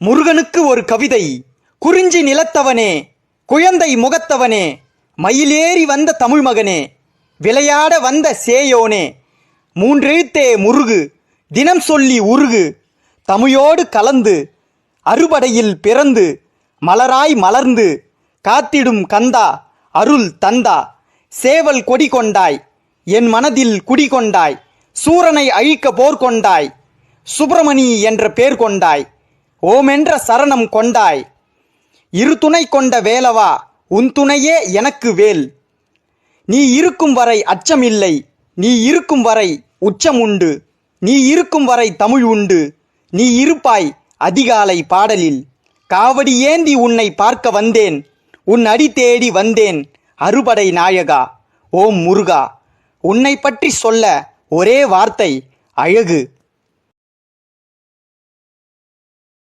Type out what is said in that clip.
முருகனுக்கு ஒரு கவிதை. குறிஞ்சி நிலத்தவனே குழந்தை முகத்தவனே மயிலேறி வந்த தமிழ் மகனே விளையாட வந்த சேயோனே மூன்றெழுத்தே முருகு தினம் சொல்லி உருகு தமிழோடு கலந்து அறுபடையில் பிறந்து மலராய் மலர்ந்து காத்திடும் கந்தா அருள் தந்தா சேவல் கொடி கொண்டாய் என் மனதில் குடி கொண்டாய் சூரனை அழிக்க போர் கொண்டாய் சுப்பிரமணி என்ற பேர் கொண்டாய். ஓமென்ற சரணம் கொண்டாய். இரு துணை கொண்ட வேலவா உன் துணையே எனக்கு வேல். நீ இருக்கும் வரை அச்சம் இல்லை நீ இருக்கும் வரை உச்சம் உண்டு. நீ இருக்கும் வரை தமிழ் உண்டு நீ இருப்பாய் அதிகாலை பாடலில். காவடி ஏந்தி உன்னை பார்க்க வந்தேன் உன் அடி தேடி வந்தேன் அறுபடை நாயகா ஓம் முருகா. உன்னை பற்றி சொல்ல ஒரே வார்த்தை அழகு.